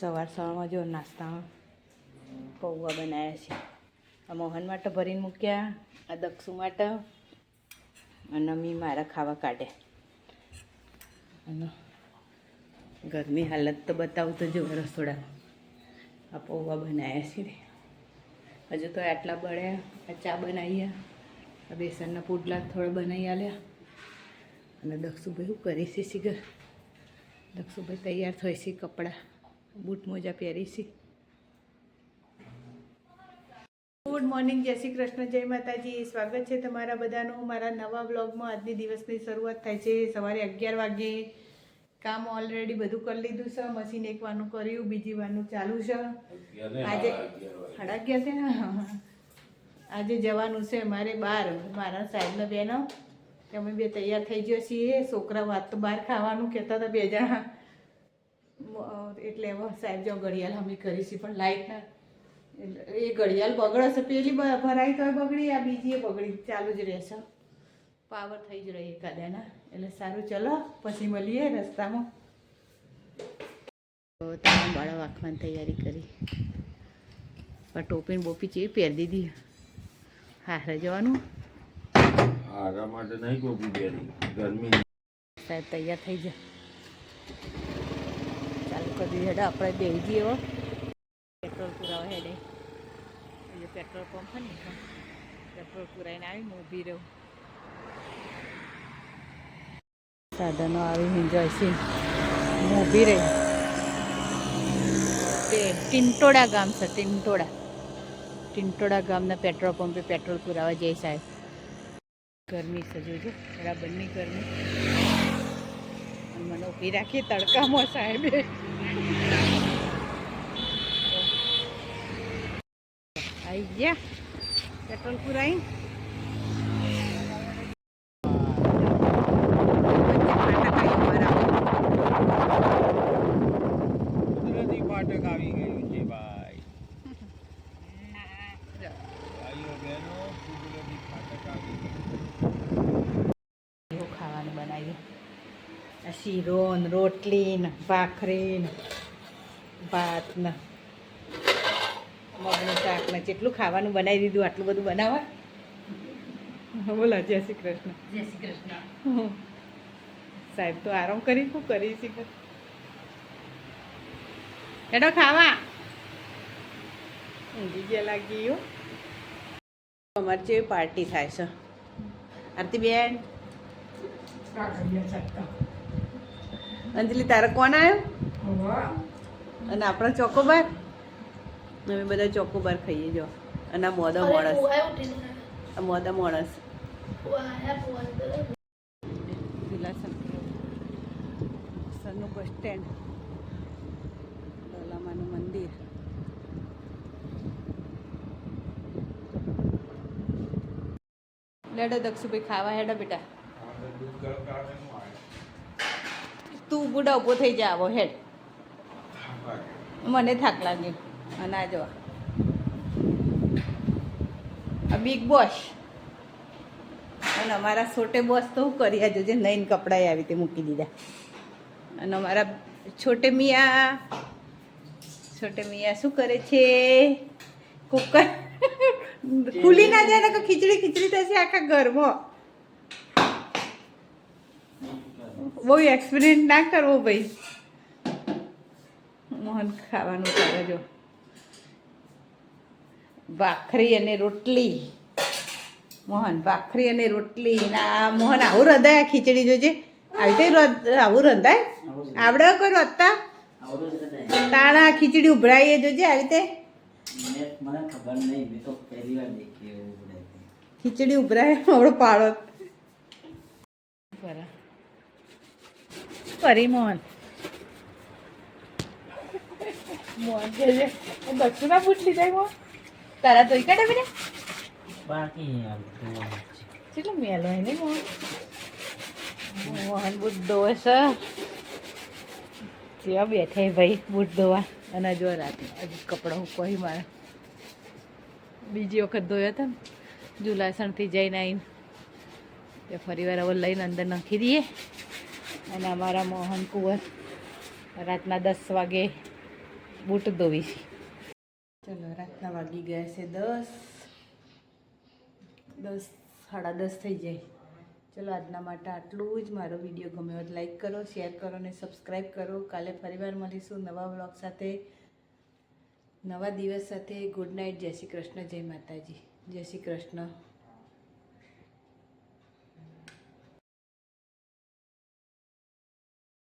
સવાર સવારમાં જો નાસ્તામાં પૌવા બનાવ્યા છે. આ મોહન માટે ભરીને મૂક્યા, આ દક્ષુ માટે અને મી મારા ખાવા કાઢ્યા અને ઘરની હાલત તો બતાવું તો જો રસોડા આ પૌવા બનાવ્યા છે હજુ તો આટલા બળ્યા આ ચા બનાવીએ. આ બેસનના પુડલા થોડા બનાવી આલ્યા. અને દક્ષુભાઈ શું કરે છે શીગર દક્ષુભાઈ તૈયાર થઈ છે કપડાં. બૂટ મોજા પહેરી છે. ગુડ મોર્નિંગ જય શ્રી કૃષ્ણ જય માતાજી. સ્વાગત છે તમારા બધાનું. મારા નવા બ્લોગમાં આજની દિવસની શરૂઆત થાય છે. સવારે અગિયાર વાગે કામ ઓલરેડી બધું કરી લીધું છે. મશીન એક વાનું કર્યું બીજી વાનું ચાલુ છે. આજે સાડા અગિયાર છે? ને આજે જવાનું છે મારે બહાર મારા સાહેબના બેનો. અમે બે તૈયાર થઈ ગયા છીએ. છોકરા વાત તો બહાર ખાવાનું કહેતા હતા બે જણા. એટલે સાહેબ જો ઘડિયાળ અમે કરી છે પણ લાઈટ ના. એ ઘડિયાળ બગડશે પેલી ભરાઈ તો બગડી આ બીજી એ બગડી ચાલુ જ રહેશે. પાવર થઈ જ રહી એકાદાના એટલે સારું ચલો પછી મળીએ રસ્તામાં. તો તમે બાળા વાંખવાની તૈયારી કરી. પણ ટોપીને બોપી ચેવી પહેરી દીધી. હારે જવાનું. હારા માટે નહીં ગરમી. સાહેબ તૈયાર થઈ જા. ચાલુ કરી દીધી હેડા, આપણે બેસી જઈએ પેટ્રોલ પુરાવા હેડે. એ પેટ્રોલ પંપ છે ને પેટ્રોલ પુરાઈને આવીને ઊભી રહું. સાધનો આવી એન્જોય છે. હું ઊભી રહી. તે ટિંટોડા ગામ છે, ટિંટોડા. ટિંટોડા ગામના પેટ્રોલ પંપે પેટ્રોલ પુરાવા જઈ સાહેબ. ગરમી છે જોજો બરાબરની ગરમી. મને ઊભી રાખી તડકામાં સાહેબે. આવી ગયા. પેટ્રોલ પુરાઈ કુદરતી ફાટક આવી ગયું છે ભાઈ ભાઈઓ બહેનો કુદરતી ફાટક આવી ગયું એવું ખાવાનું બનાવ્યું આ શીરો ને રોટલી ને ભાખરી ને ભાત ને મગનું શાક ને જેટલું ખાવાનું બનાવી દીધું આટલું બધું બનાવવા. બોલો જય શ્રી કૃષ્ણ. જય શ્રી કૃષ્ણ. સાહેબ તો આરામ કરી શું કરી શી હેડો ખાવા. ઊંઘી ગયા લાગી હો. અમારે જેવી પાર્ટી થાય છે. આરતી બેન અંજલિ તારે કોણ આવ્યો? અને આપણા ચોકોબાર? અમે બધા ચોકોબાર ખાઈએ જો. અને આ મોદા મોણસ. આ મોદા મોણસ. જિલ્લા સરનું બસ સ્ટેન્ડ દોલામાનું મંદિર. લેડો દક્ષુભાઈ ખાવા હેડો બેટા. તું બુડા ઊભો થઈ જા આવો હેડ. મને થાક લાગ્યો અને આ જો બિગ બોસ અને અમારા છોટે બોસ તો હું કરી આ જોજે નઈને કપડાં આવી રીતે મૂકી દીધા. અને અમારા છોટે મિયા છોટે મિયા શું કરે છે? કુકર. ખુલી ના જાય ને કે ખીચડી ખીચડી થશે આખા ઘરમાં. બહુ એક્સપિરિયન્સ ના કરવો ભાઈ. મોહન ખાવાનું કરે જો. ભાખરી અને રોટલી. મોહન ભાખરી અને રોટલી. ના મોહન આવું રંધાય આ ખીચડી જોજે. આવી રંધ- આવું રંધાય? આવડે કોઈ રોધતા? તાણા ખીચડી ઉભરાઈએ જોજે આવી રીતે? ખીચડી ઉભરાય આવડો પાડો. ફરી મોહન? મોહન છે ના પૂછ લીધા મોહન? તારા તો બાકી. કેટલું મેલો હે ને મોહન? મોહન બુદ્ધો છે ત્યાં બેઠા ભાઈ બુટ ધોવા અને જો રાતે હજુ કપડાં કોઈ મારે. બીજી વખત ધોયો હતો ને જુલાસણથી જઈને આવીને તે ફરી વાર હવે લઈને અંદર નાખી દઈએ. અને અમારા મોહન કુંવર રાતના દસ વાગે બૂટ ધોવી ચલો, રાતના વાગી ગયા છે દસ. દસ, સાડા દસ થઈ જાય. ચલો, આજના માટે આટલું જ. મારો વીડિયો ગમ્યો હોય લાઈક કરો, શેર કરો અને સબસ્ક્રાઈબ કરો. કાલે ફરીવાર મળીશું નવા બ્લોગ સાથે. નવા દિવસ સાથે. Good night. જય શ્રી કૃષ્ણ. જય માતાજી. જય શ્રી કૃષ્ણ.